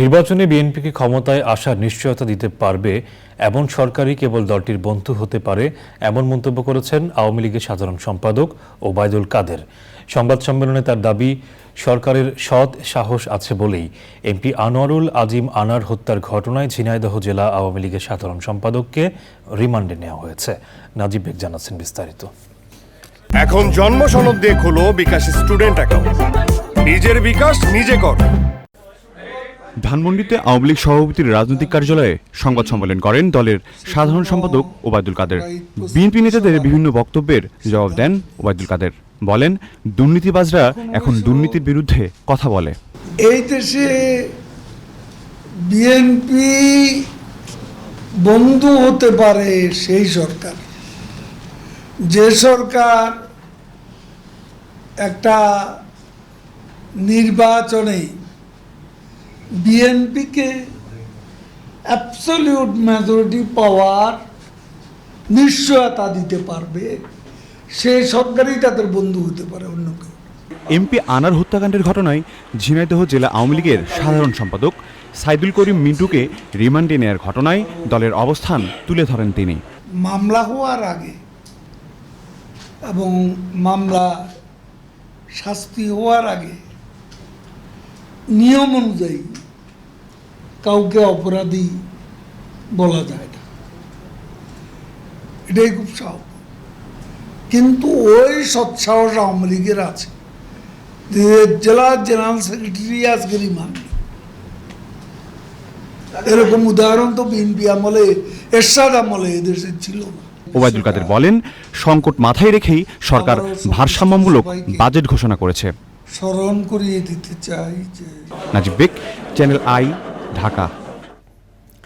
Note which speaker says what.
Speaker 1: নির্বাচনে বিএনপিকে ক্ষমতায় আসার নিশ্চয়তা দিতে পারবে এমন সরকারই কেবল দলটির বন্ধু হতে পারে এমন মন্তব্য করেছেন আওয়ামী লীগের সাধারণ সম্পাদক ওবায়দুল কাদের। সংবাদ সম্মেলনে তার দাবি, সরকারের সৎ সাহস আছে বলেই। এমপি আনোয়ারুল আজিম আনার হত্যার ঘটনায় ঝিনাইদহ জেলা আওয়ামী লীগের সাধারণ সম্পাদককে রিমান্ডে নেওয়া হয়েছে। নাজিব বেগ জানাচ্ছেন বিস্তারিত।
Speaker 2: এখন জন্ম সনদ দিয়ে খোলো বিকাশ স্টুডেন্ট অ্যাকাউন্ট। নিজের বিকাশ নিজে কর।
Speaker 3: ধানমন্ডিতে আওয়ামী লীগ সভাপতির রাজনৈতিক কার্যালয়ে সংবাদ সম্মেলন করেন দলের সাধারণ সম্পাদক ওবায়দুল কাদের। বিএনপি নেতাদের বিভিন্ন বক্তব্যের জবাব দেন ওবায়দুল কাদের। বলেন, দুর্নীতিবাজরা এখন দুর্নীতির বিরুদ্ধে কথা বলে।
Speaker 4: এই দেশে বিএনপি বন্ধু হতে পারে সেই সরকার। যে সরকার একটা নির্বাচনে বিএনপিকে অ্যাবসলিউট মেজরিটি পাওয়ার নিশ্চয়তা দিতে পারবে। সেই সরকারই তাদের বন্ধু হতে পারে অন্য কেউ।
Speaker 3: এমপি আনার হত্যাকাণ্ডের ঘটনায় ঝিনাইদহ জেলা আওয়ামী লীগের সাধারণ সম্পাদক সাইদুল করিম মিন্টুকে রিমান্ডে নেয়ার ঘটনায় দলের অবস্থান তুলে ধরেন তিনি।
Speaker 4: মামলা হওয়ার আগে এবং মামলা শাস্তি হওয়ার আগে নিয়ম অনুযায়ী কাউকে অপরাধী বলা যায় না। এটাই খুব স্বাভাবিক। কিন্তু ওই সৎসাহস আওয়ামী লীগের আছে। যে জেলা জেনারেল সেক্রেটারি আজকে রিমান্ড এরকম উদাহরণ তো বিএনপি আমলে এরশাদ আমলে এদেশে ছিল না।
Speaker 3: ওবায়দুল কাদের বলেন সংকট মাথায় রেখেই সরকার ভারসাম্যমূলক বাজেট ঘোষণা করেছে।
Speaker 4: স্মরণ করিয়ে দিতে চাই যে
Speaker 3: নাজিব বেগ চ্যানেল আই ঢাকা।